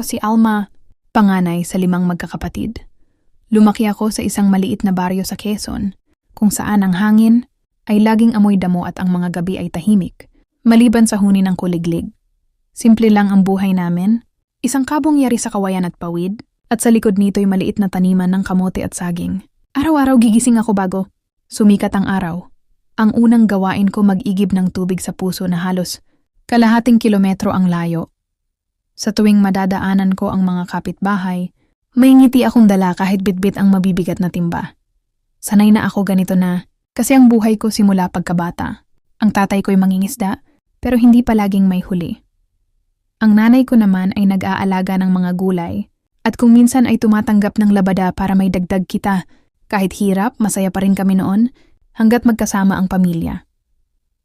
Ako si Alma, panganay sa limang magkakapatid. Lumaki ako sa isang maliit na baryo sa Quezon, kung saan ang hangin ay laging amoy damo at ang mga gabi ay tahimik, maliban sa huni ng kuliglig. Simple lang ang buhay namin, isang kabong yari sa kawayan at pawid, at sa likod nito'y maliit na taniman ng kamote at saging. Araw-araw gigising ako bago. Sumikat ang araw. Ang unang gawain ko mag-igib ng tubig sa puso na halos kalahating kilometro ang layo. Sa tuwing madadaanan ko ang mga kapitbahay, may ngiti akong dala kahit bitbit ang mabibigat na timba. Sanay na ako ganito na, kasi ang buhay ko simula pagkabata. Ang tatay ko'y mangingisda, pero hindi palaging may huli. Ang nanay ko naman ay nag-aalaga ng mga gulay, at kung minsan ay tumatanggap ng labada para may dagdag kita, kahit hirap, masaya pa rin kami noon, hanggat magkasama ang pamilya.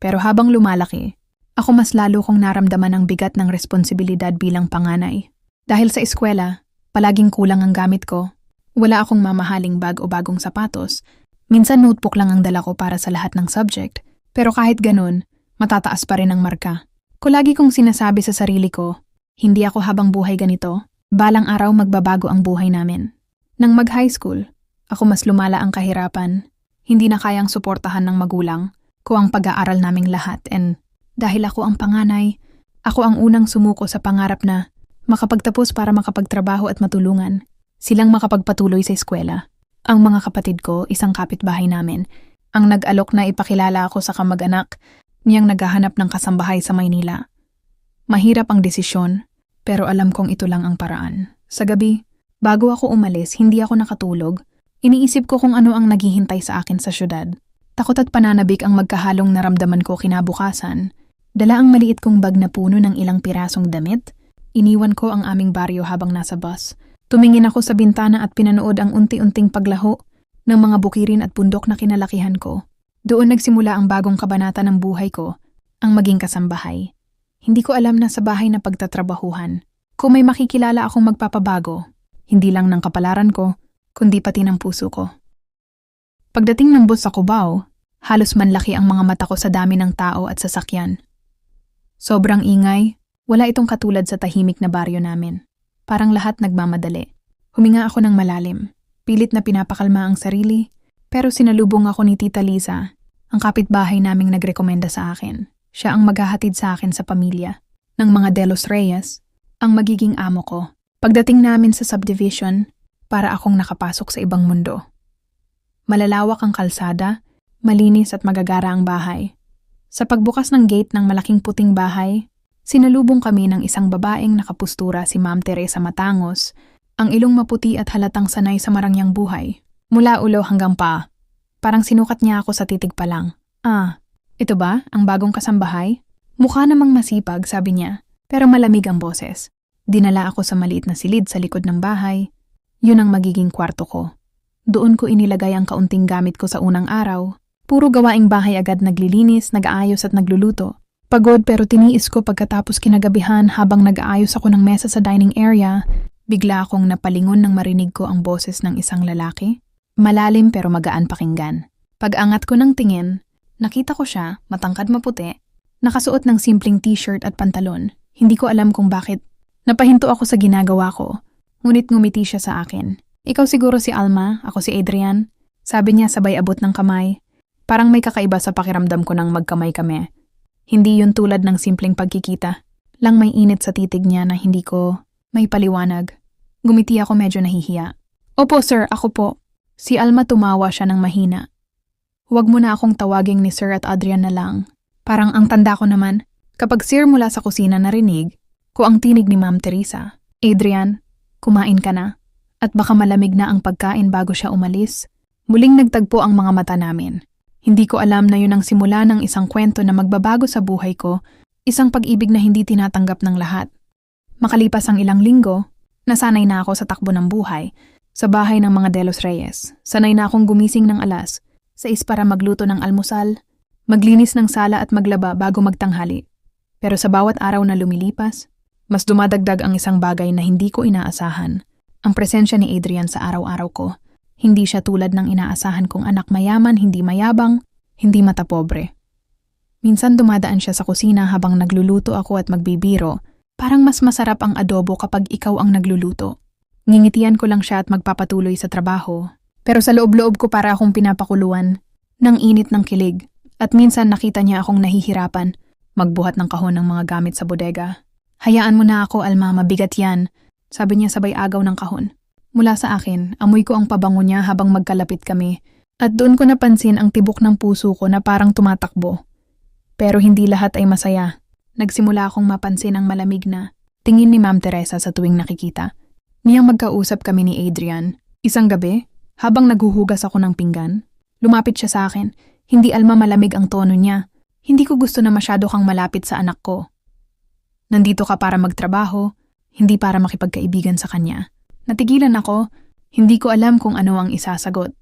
Pero habang lumalaki, ako mas lalo kong naramdaman ang bigat ng responsibilidad bilang panganay. Dahil sa eskwela, palaging kulang ang gamit ko. Wala akong mamahaling bag o bagong sapatos. Minsan notebook lang ang dala ko para sa lahat ng subject. Pero kahit ganun, matataas pa rin ang marka. Kulagi kong sinasabi sa sarili ko, hindi ako habang buhay ganito, balang araw magbabago ang buhay namin. Nang mag-high school, ako mas lumala ang kahirapan. Hindi na kayang suportahan ng magulang ko ang pag-aaral naming lahat and dahil ako ang panganay, ako ang unang sumuko sa pangarap na makapagtapos para makapagtrabaho at matulungan. Silang makapagpatuloy sa eskwela. Ang mga kapatid ko, isang kapitbahay namin, ang nag-alok na ipakilala ako sa kamag-anak niyang naghahanap ng kasambahay sa Maynila. Mahirap ang desisyon, pero alam kong ito lang ang paraan. Sa gabi, bago ako umalis, hindi ako nakatulog. Iniisip ko kung ano ang naghihintay sa akin sa syudad. Takot at pananabik ang magkahalong naramdaman ko kinabukasan. Dala ang maliit kong bag na puno ng ilang pirasong damit. Iniwan ko ang aming baryo habang nasa bus. Tumingin ako sa bintana at pinanood ang unti-unting paglaho ng mga bukirin at bundok na kinalakihan ko. Doon nagsimula ang bagong kabanata ng buhay ko, ang maging kasambahay. Hindi ko alam na sa bahay na pagtatrabahuhan. Kung may makikilala akong magpapabago, hindi lang ng kapalaran ko, kundi pati ng puso ko. Pagdating ng bus sa Cubao, halos manlaki ang mga mata ko sa dami ng tao at sasakyan. Sobrang ingay, wala itong katulad sa tahimik na baryo namin. Parang lahat nagmamadali. Huminga ako ng malalim. Pilit na pinapakalma ang sarili, pero sinalubong ako ni Tita Lisa, ang kapitbahay naming nagrekomenda sa akin. Siya ang maghahatid sa akin sa pamilya. Ng mga Delos Reyes, ang magiging amo ko. Pagdating namin sa subdivision, para akong nakapasok sa ibang mundo. Malalawak ang kalsada, malinis at magagara ang bahay. Sa pagbukas ng gate ng malaking puting bahay, sinalubong kami ng isang babaeng nakapustura si Ma'am Teresa Matangos, ang ilong maputi at halatang sanay sa marangyang buhay. Mula ulo hanggang pa. Parang sinukat niya ako sa titig pa lang. Ah, ito ba ang bagong kasambahay? Mukha namang masipag, sabi niya, pero malamig ang boses. Dinala ako sa maliit na silid sa likod ng bahay. Yun ang magiging kwarto ko. Doon ko inilagay ang kaunting gamit ko sa unang araw Puro gawaing bahay agad naglilinis, nag-aayos at nagluluto. Pagod pero tiniis ko pagkatapos kinagabihan habang nag-aayos ako ng mesa sa dining area, bigla akong napalingon nang marinig ko ang boses ng isang lalaki. Malalim pero magaan pakinggan. Pag-angat ko ng tingin, nakita ko siya, matangkad maputi, nakasuot ng simpleng t-shirt at pantalon. Hindi ko alam kung bakit. Napahinto ako sa ginagawa ko, ngunit ngumiti siya sa akin. Ikaw siguro si Alma, ako si Adrian. Sabi niya sabay abot ng kamay. Parang may kakaiba sa pakiramdam ko nang magkamay kami. Hindi yun tulad ng simpleng pagkikita. Lang may init sa titig niya na hindi ko may paliwanag. Gumiti ako medyo nahihiya. Opo sir, ako po. Si Alma tumawa siya ng mahina. Huwag mo na akong tawaging ni Sir at Adrian na lang. Parang ang tanda ko naman, kapag Sir mula sa kusina narinig, ko ang tinig ni Ma'am Teresa. Adrian, kumain ka na. At baka malamig na ang pagkain bago siya umalis. Muling nagtagpo ang mga mata namin. Hindi ko alam na yun ang simula ng isang kwento na magbabago sa buhay ko, isang pag-ibig na hindi tinatanggap ng lahat. Makalipas ang ilang linggo, nasanay na ako sa takbo ng buhay, sa bahay ng mga Delos Reyes. Sanay na akong gumising ng alas, sa is para magluto ng almusal, maglinis ng sala at maglaba bago magtanghali. Pero sa bawat araw na lumilipas, mas dumadagdag ang isang bagay na hindi ko inaasahan, ang presensya ni Adrian sa araw-araw ko. Hindi siya tulad ng inaasahan kong anak mayaman, hindi mayabang, hindi matapobre. Minsan dumadaan siya sa kusina habang nagluluto ako at magbibiro, Parang mas masarap ang adobo kapag ikaw ang nagluluto. Ngingitian ko lang siya at magpapatuloy sa trabaho. Pero sa loob-loob ko para akong pinapakuluan ng init ng kilig. At minsan nakita niya akong nahihirapan magbuhat ng kahon ng mga gamit sa bodega. Hayaan mo na ako, Alma, mabigat yan. Sabi niya sabay agaw ng kahon. Mula sa akin, amoy ko ang pabango niya habang magkalapit kami. At doon ko napansin ang tibok ng puso ko na parang tumatakbo. Pero hindi lahat ay masaya. Nagsimula akong mapansin ang malamig na tingin ni Ma'am Teresa sa tuwing nakikita. Niyang magkausap kami ni Adrian. Isang gabi, habang naghuhugas ako ng pinggan, lumapit siya sa akin. Hindi alma malamig ang tono niya. Hindi ko gusto na masyado kang malapit sa anak ko. Nandito ka para magtrabaho, hindi para makipagkaibigan sa kanya. Natigilan ako, hindi ko alam kung ano ang isasagot.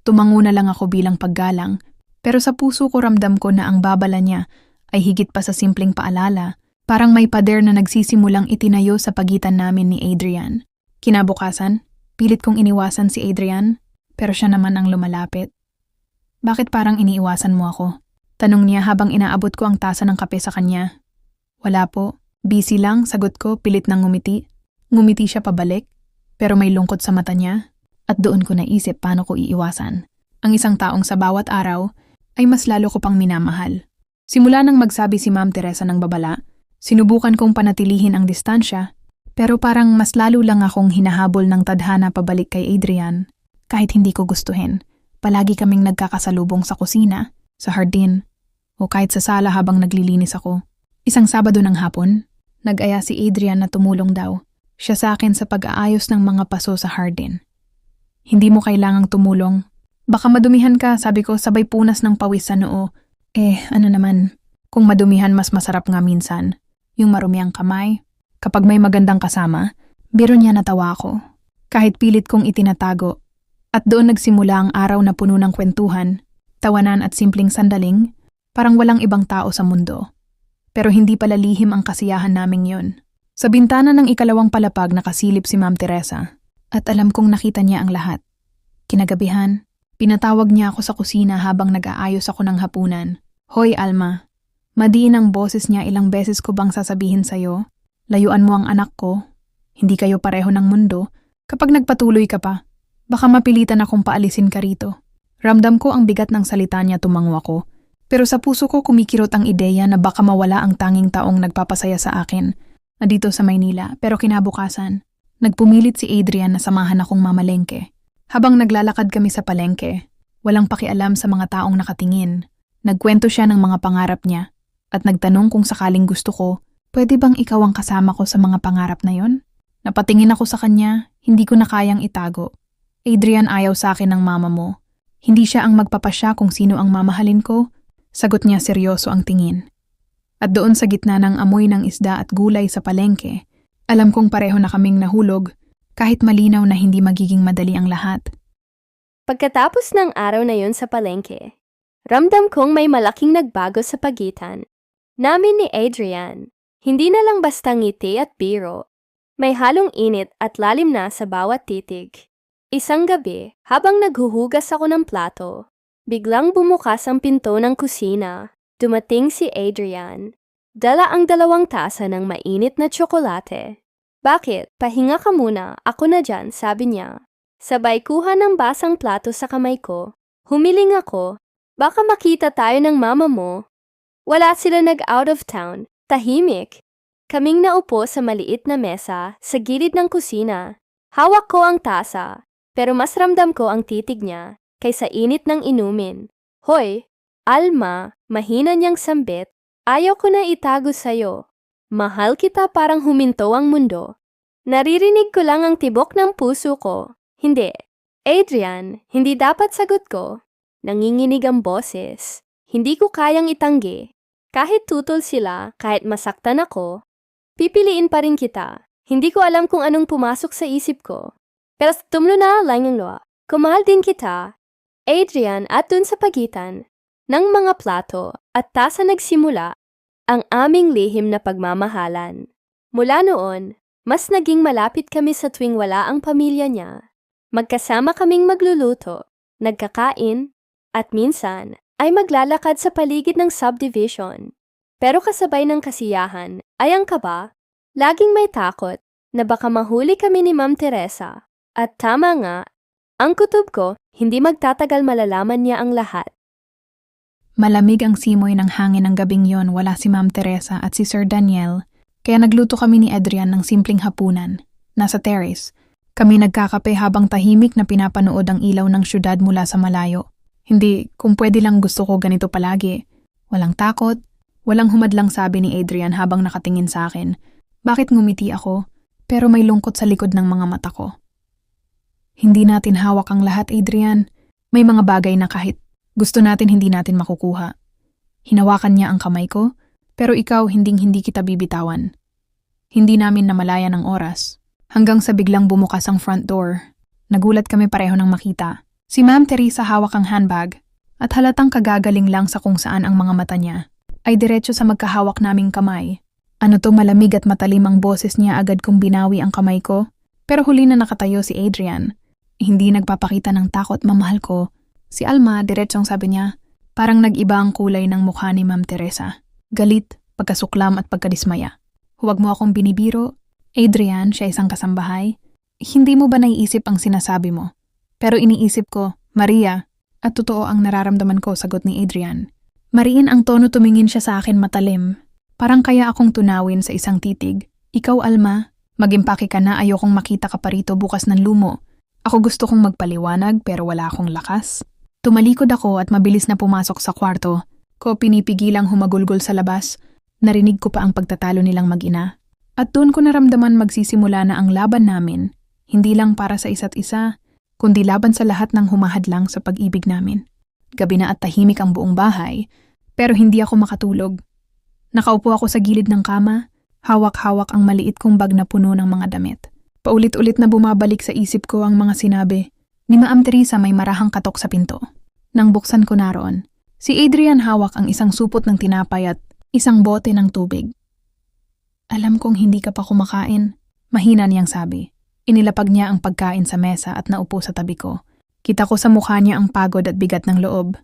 Tumango na lang ako bilang paggalang, pero sa puso ko ramdam ko na ang babala niya ay higit pa sa simpleng paalala, parang may pader na nagsisimulang itinayo sa pagitan namin ni Adrian. Kinabukasan, pilit kong iniwasan si Adrian, pero siya naman ang lumalapit. Bakit parang iniiwasan mo ako? Tanong niya habang inaabot ko ang tasa ng kape sa kanya. Wala po. Busy lang, sagot ko, pilit ng ngumiti. Ngumiti siya pabalik, pero may lungkot sa mata niya. At doon ko naisip paano ko iiwasan. Ang isang taong sa bawat araw ay mas lalo ko pang minamahal. Simula nang magsabi si Ma'am Teresa ng babala, sinubukan kong panatilihin ang distansya, pero parang mas lalo lang akong hinahabol ng tadhana pabalik kay Adrian. Kahit hindi ko gustuhin, palagi kaming nagkakasalubong sa kusina, sa hardin, o kahit sa sala habang naglilinis ako. Isang Sabado ng hapon, nag-aya si Adrian na tumulong daw. Siya sa akin sa pag-aayos ng mga paso sa hardin. Hindi mo kailangang tumulong. Baka madumihan ka, sabi ko, sabay punas ng pawis sa noo. Eh, ano naman, kung madumihan mas masarap nga minsan. Yung marumi ang kamay. Kapag may magandang kasama, biro niya natawa ako. Kahit pilit kong itinatago. At doon nagsimula ang araw na puno ng kwentuhan, tawanan at simpleng sandaling, parang walang ibang tao sa mundo. Pero hindi pala lihim ang kasiyahan naming yon. Sa bintana ng ikalawang palapag nakasilip si Ma'am Teresa at alam kong nakita niya ang lahat. Kinagabihan, pinatawag niya ako sa kusina habang nag-aayos ako ng hapunan. Hoy Alma, madiin ang boses niya ilang beses ko bang sasabihin sa'yo? Layuan mo ang anak ko. Hindi kayo pareho ng mundo. Kapag nagpatuloy ka pa, baka mapilitan akong paalisin ka rito. Ramdam ko ang bigat ng salita niya tumango ako pero sa puso ko kumikirot ang ideya na baka mawala ang tanging taong nagpapasaya sa akin na sa Maynila pero kinabukasan, nagpumilit si Adrian na samahan akong mamalengke. Habang naglalakad kami sa palengke, walang pakialam sa mga taong nakatingin. Nagkwento siya ng mga pangarap niya at nagtanong kung sakaling gusto ko, pwede bang ikaw ang kasama ko sa mga pangarap na yon? Napatingin ako sa kanya, hindi ko na kayang itago. Adrian ayaw sa akin ng mama mo. Hindi siya ang magpapasya kung sino ang mamahalin ko, Sagot niya seryoso ang tingin. At doon sa gitna ng amoy ng isda at gulay sa palengke, alam kong pareho na kaming nahulog kahit malinaw na hindi magiging madali ang lahat. Pagkatapos ng araw na yun sa palengke, ramdam kong may malaking nagbago sa pagitan. Namin ni Adrian, hindi na lang basta ngiti at biro. May halong init at lalim na sa bawat titig. Isang gabi, habang naghuhugas ako ng plato, Biglang bumukas ang pinto ng kusina. Dumating si Adrian. Dala ang dalawang tasa ng mainit na tsokolate. Bakit? Pahinga ka muna. Ako na dyan, sabi niya. Sabay kuha ng basang plato sa kamay ko. Humiling ako. Baka makita tayo ng mama mo. Wala sila nag-out of town. Tahimik. Kaming naupo sa maliit na mesa sa gilid ng kusina. Hawak ko ang tasa, pero mas ramdam ko ang titig niya kaysa init ng inumin. Hoy, Alma, mahina niyang sambit, ayaw ko na itago sa'yo. Mahal kita parang huminto ang mundo. Naririnig ko lang ang tibok ng puso ko. Hindi. Adrian, hindi dapat sagot ko. Nanginginig ang boses. Hindi ko kayang itanggi. Kahit tutol sila, kahit masaktan ako, pipiliin pa rin kita. Hindi ko alam kung anong pumasok sa isip ko. Pero tumlo na lang yung loa. Kumahal din kita, Adrian at dun sa pagitan ng mga plato at tasa nagsimula ang aming lihim na pagmamahalan. Mula noon, mas naging malapit kami sa tuwing wala ang pamilya niya. Magkasama kaming magluluto, nagkakain, at minsan ay maglalakad sa paligid ng subdivision. Pero kasabay ng kasiyahan ay ang kaba, Laging may takot na baka mahuli kami ni Ma'am Teresa. At tama nga, ang kutob ko, hindi magtatagal malalaman niya ang lahat. Malamig ang simoy ng hangin ng gabing yon wala si Ma'am Teresa at si Sir Daniel, kaya nagluto kami ni Adrian ng simpleng hapunan. Nasa terrace, kami nagkakape habang tahimik na pinapanood ang ilaw ng syudad mula sa malayo. Hindi, kung pwede lang gusto ko ganito palagi. Walang takot, walang humadlang sabi ni Adrian habang nakatingin sa akin. Bakit ngumiti ako, pero may lungkot sa likod ng mga mata ko. Hindi natin hawak ang lahat, Adrian. May mga bagay na kahit gusto natin hindi natin makukuha. Hinawakan niya ang kamay ko, pero ikaw hinding hindi kita bibitawan. Hindi namin namalaya ng oras. Hanggang sa biglang bumukas ang front door. Nagulat kami pareho ng makita. Si Ma'am Teresa hawak ang handbag at halatang kagagaling lang sa kung saan ang mga mata niya. Ay diretso sa magkahawak naming kamay. Ano to malamig at matalim ang boses niya agad kong binawi ang kamay ko. Pero huli na nakatayo si Adrian. Hindi nagpapakita ng takot mamahal ko. Si Alma, diretsong sabi niya, parang nag-iba ang kulay ng mukha ni Ma'am Teresa. Galit, pagkasuklam at pagkadismaya. Huwag mo akong binibiro. Adrian, siya isang kasambahay. Hindi mo ba naiisip ang sinasabi mo? Pero iniisip ko, Maria, at totoo ang nararamdaman ko, sagot ni Adrian. Mariin ang tono tumingin siya sa akin matalim. Parang kaya akong tunawin sa isang titig. Ikaw, Alma, magimpake ka na ayokong makita ka pa rito bukas ng lumo. Ako gusto kong magpaliwanag pero wala akong lakas. Tumalikod ako at mabilis na pumasok sa kwarto. Ko pinipigilang humagulgol sa labas. Narinig ko pa ang pagtatalo nilang mag-ina. At doon ko naramdaman magsisimula na ang laban namin. Hindi lang para sa isa't isa, kundi laban sa lahat ng humahadlang sa pag-ibig namin. Gabi na at tahimik ang buong bahay, pero hindi ako makatulog. Nakaupo ako sa gilid ng kama, hawak-hawak ang maliit kong bag na puno ng mga damit. Paulit-ulit na bumabalik sa isip ko ang mga sinabi. Ni Maam Teresa may marahang katok sa pinto. Nang buksan ko naroon, si Adrian hawak ang isang supot ng tinapay at isang bote ng tubig. Alam kong hindi ka pa kumakain, mahina niyang sabi. Inilapag niya ang pagkain sa mesa at naupo sa tabi ko. Kita ko sa mukha niya ang pagod at bigat ng loob.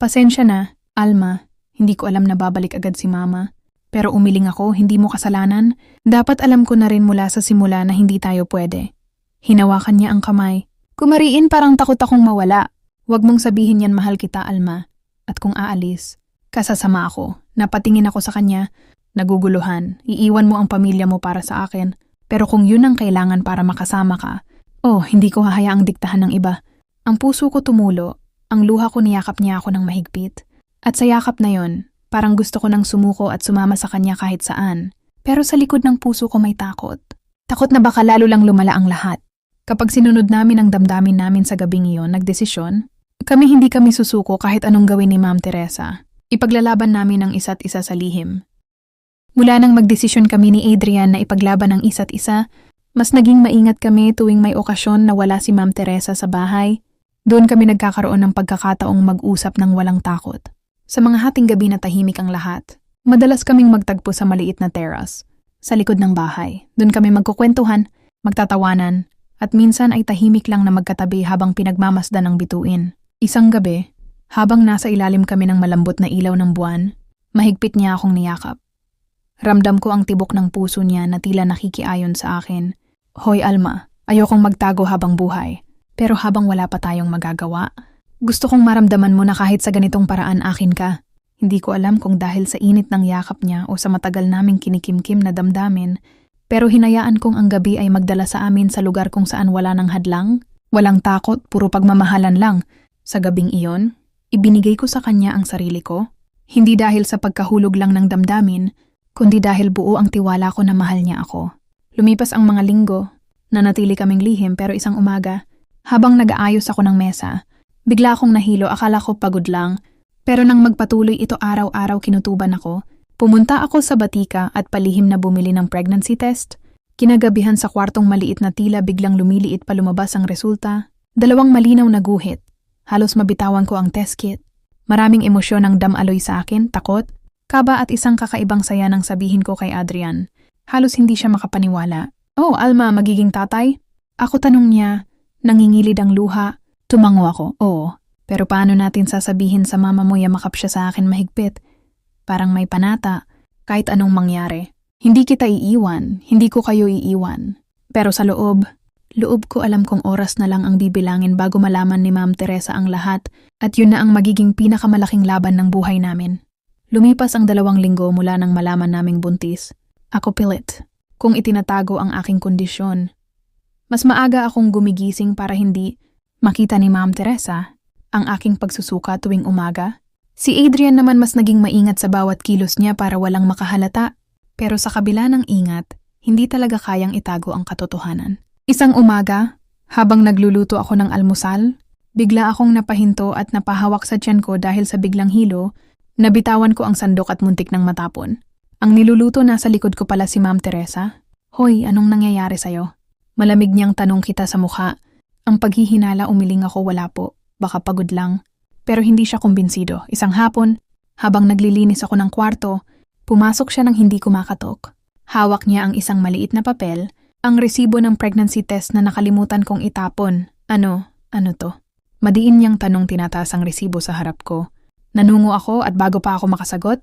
Pasensya na, Alma, hindi ko alam na babalik agad si Mama. Pero umiling ako, hindi mo kasalanan. Dapat alam ko na rin mula sa simula na hindi tayo pwede. Hinawakan niya ang kamay. Kumariin parang takot akong mawala. Huwag mong sabihin yan mahal kita, Alma. At kung aalis, kasasama ako. Napatingin ako sa kanya, naguguluhan. Iiwan mo ang pamilya mo para sa akin. Pero kung yun ang kailangan para makasama ka, oh, hindi ko hahayaang diktahan ng iba. Ang puso ko tumulo, ang luha ko niyakap niya ako ng mahigpit. At sa yakap na yon, parang gusto ko nang sumuko at sumama sa kanya kahit saan. Pero sa likod ng puso ko may takot. Takot na baka lalo lang lumala ang lahat. Kapag sinunod namin ang damdamin namin sa gabing iyon, nagdesisyon, kami hindi kami susuko kahit anong gawin ni Ma'am Teresa. Ipaglalaban namin ang isa't isa sa lihim. Mula nang magdesisyon kami ni Adrian na ipaglaban ang isa't isa, mas naging maingat kami tuwing may okasyon na wala si Ma'am Teresa sa bahay. Doon kami nagkakaroon ng pagkakataong mag-usap ng walang takot. Sa mga hating gabi na tahimik ang lahat, madalas kaming magtagpo sa maliit na terrace, sa likod ng bahay. Doon kami magkukwentuhan, magtatawanan, at minsan ay tahimik lang na magkatabi habang pinagmamasdan ng bituin. Isang gabi, habang nasa ilalim kami ng malambot na ilaw ng buwan, mahigpit niya akong niyakap. Ramdam ko ang tibok ng puso niya na tila nakikiayon sa akin. Hoy Alma, ayokong magtago habang buhay. Pero habang wala pa tayong magagawa, gusto kong maramdaman mo na kahit sa ganitong paraan akin ka. Hindi ko alam kung dahil sa init ng yakap niya o sa matagal naming kinikimkim na damdamin, pero hinayaan kong ang gabi ay magdala sa amin sa lugar kung saan wala ng hadlang, walang takot, puro pagmamahalan lang. Sa gabing iyon, ibinigay ko sa kanya ang sarili ko, hindi dahil sa pagkahulog lang ng damdamin, kundi dahil buo ang tiwala ko na mahal niya ako. Lumipas ang mga linggo, nanatili kaming lihim pero isang umaga, habang nag-aayos ako ng mesa, bigla akong nahilo akala ko pagod lang, pero nang magpatuloy ito araw-araw kinutuban ako, pumunta ako sa batika at palihim na bumili ng pregnancy test. Kinagabihan sa kwartong maliit na tila biglang lumiliit pa lumabas ang resulta, dalawang malinaw na guhit. Halos mabitawan ko ang test kit. Maraming emosyon ang damaloy sa akin, takot, Kaba at isang kakaibang saya nang sabihin ko kay Adrian. Halos hindi siya makapaniwala. Oh, Alma, magiging tatay? Ako tanong niya, nangingilid ang luha. Tumango ako, oo. Pero paano natin sasabihin sa mama mo yamakap siya sa akin mahigpit? Parang may panata, kahit anong mangyari. Hindi kita iiwan, hindi ko kayo iiwan. Pero sa loob, loob ko alam kong oras na lang ang bibilangin bago malaman ni Ma'am Teresa ang lahat at yun na ang magiging pinakamalaking laban ng buhay namin. Lumipas ang dalawang linggo mula nang malaman naming buntis. Ako pilit, kung itinatago ang aking kondisyon. Mas maaga akong gumigising para hindi makita ni Ma'am Teresa ang aking pagsusuka tuwing umaga. Si Adrian naman mas naging maingat sa bawat kilos niya para walang makahalata. Pero sa kabila ng ingat, hindi talaga kayang itago ang katotohanan. Isang umaga, habang nagluluto ako ng almusal, bigla akong napahinto at napahawak sa tiyan ko dahil sa biglang hilo, nabitawan ko ang sandok at muntik ng matapon. Ang niluluto nasa likod ko pala si Ma'am Teresa. Hoy, anong nangyayari sa'yo? Malamig niyang tanong kita sa mukha. Ang paghihinala umiling ako wala po, baka pagod lang. Pero hindi siya kumbinsido. Isang hapon, habang naglilinis ako ng kwarto, pumasok siya nang hindi kumakatok. Hawak niya ang isang maliit na papel, ang resibo ng pregnancy test na nakalimutan kong itapon. Ano, ano to? Madiin niyang tanong tinataas ang resibo sa harap ko. Nanungo ako at bago pa ako makasagot,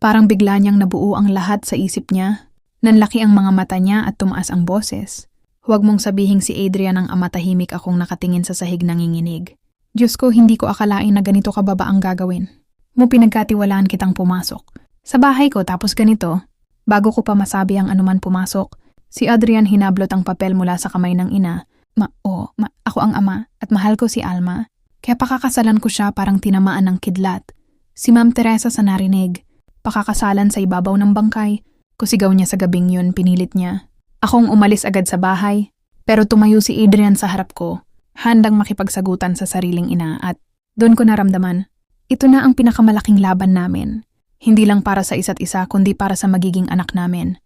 parang bigla niyang nabuo ang lahat sa isip niya. Nanlaki ang mga mata niya at tumaas ang boses. Huwag mong sabihing si Adrian ang amatahimik akong nakatingin sa sahig nanginginig. Diyos ko, hindi ko akalain na ganito kababa ang gagawin. Mo pinagkatiwalaan kitang pumasok. Sa bahay ko tapos ganito, bago ko pa masabi ang anuman pumasok, si Adrian hinablot ang papel mula sa kamay ng ina. Ma, oh, ma, ako ang ama at mahal ko si Alma. Kaya pakakasalan ko siya parang tinamaan ng kidlat. Si Ma'am Teresa sa narinig. Pakakasalan sa ibabaw ng bangkay. Kusigaw niya sa gabing yun, pinilit niya. Akong umalis agad sa bahay, pero tumayo si Adrian sa harap ko handang makipagsagutan sa sariling ina at doon ko naramdaman, ito na ang pinakamalaking laban namin. Hindi lang para sa isa't isa kundi para sa magiging anak namin.